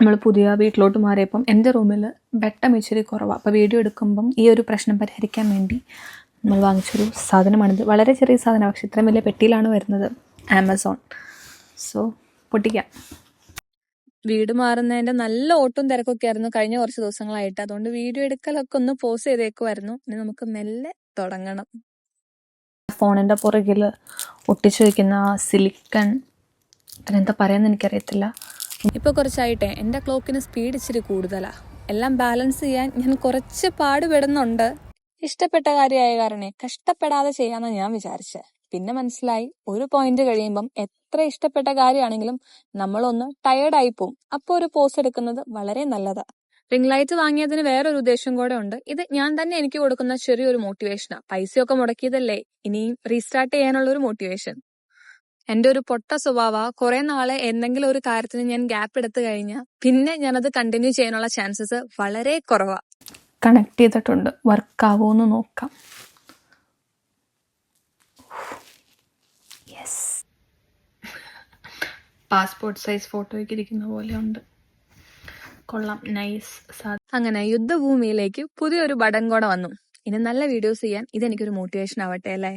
നമ്മൾ പുതിയ വീട്ടിലോട്ട് മാറിയപ്പം എന്റെ റൂമിൽ വെട്ടം ഇച്ചിരി കുറവാണ് അപ്പോൾ വീഡിയോ എടുക്കുമ്പം ഈ ഒരു പ്രശ്നം പരിഹരിക്കാൻ വേണ്ടി നമ്മൾ വാങ്ങിച്ചൊരു സാധനമാണിത്. വളരെ ചെറിയ സാധനം പക്ഷേ ഇത്രയും വലിയ പെട്ടിയിലാണ് വരുന്നത് ആമസോൺ. സോ പൊട്ടിക്കാം. വീട് മാറുന്നതിന്റെ നല്ല ഓട്ടവും തിരക്കൊക്കെ ആയിരുന്നു കഴിഞ്ഞ കുറച്ച് ദിവസങ്ങളായിട്ട്. അതുകൊണ്ട് വീഡിയോ എടുക്കലൊക്കെ ഒന്ന് പോസ് ചെയ്തേക്കുമായിരുന്നു ഇനി നമുക്ക് മെല്ലെ തുടങ്ങണം. ഫോണിന്റെ പുറകിൽ ഒട്ടിച്ചു വയ്ക്കുന്ന സിലിക്കൺ അതിനെന്താ പറയുന്നത് എനിക്കറിയത്തില്ല. ഇപ്പോൾ കുറച്ചായിട്ടേ. എന്റെ ക്ലോക്കിന് സ്പീഡ് ഇച്ചിരി കൂടുതലാണ് എല്ലാം ബാലൻസ് ചെയ്യാൻ ഞാൻ കുറച്ച് പാടുപെടുന്നുണ്ട്. ഇഷ്ടപ്പെട്ട കാര്യമായ കാരണം കഷ്ടപ്പെടാതെ ചെയ്യാമെന്ന് ഞാൻ വിചാരിച്ചത് പിന്നെ മനസ്സിലായി ഒരു പോയിന്റ് കഴിയുമ്പം എത്ര ഇഷ്ടപ്പെട്ട കാര്യമാണെങ്കിലും നമ്മളൊന്ന് ടയേർഡായി പോവും അപ്പോൾ ഒരു പോസ് എടുക്കുന്നത് വളരെ നല്ലതാ. റിംഗ് ലൈറ്റ് വാങ്ങിയതിന് വേറൊരു ഉദ്ദേശം കൂടെ ഉണ്ട്. ഇത് ഞാൻ തന്നെ എനിക്ക് കൊടുക്കുന്ന ചെറിയൊരു മോട്ടിവേഷനാണ് പൈസയൊക്കെ മുടക്കിയതല്ലേ? ഇനിയും റീസ്റ്റാർട്ട് ചെയ്യാനുള്ള ഒരു മോട്ടിവേഷൻ എന്റെ ഒരു പൊട്ട സ്വഭാവ. കുറെ നാളെ എന്തെങ്കിലും ഒരു കാര്യത്തിന് ഞാൻ ഗ്യാപ്പ് എടുത്തു കഴിഞ്ഞാൽ പിന്നെ ഞാനത് കണ്ടിന്യൂ ചെയ്യാനുള്ള ചാൻസസ് വളരെ കുറവാ. കണക്ട് ചെയ്തിട്ടുണ്ട്. വർക്ക് എന്ന് നോക്കാം. യെസ് പാസ്പോർട്ട് സൈസ് ഫോട്ടോയ്ക്ക് ഇരിക്കുന്ന പോലെ ഉണ്ട്. കൊള്ളാം. നൈസ് അങ്ങനെ യുദ്ധഭൂമിയിലേക്ക് പുതിയൊരു ബടൻ കൂടെ വന്നു. ഇനി നല്ല വീഡിയോസ് ചെയ്യാൻ ഇതെനിക്കൊരു മോട്ടിവേഷൻ ആവട്ടെ അല്ലേ?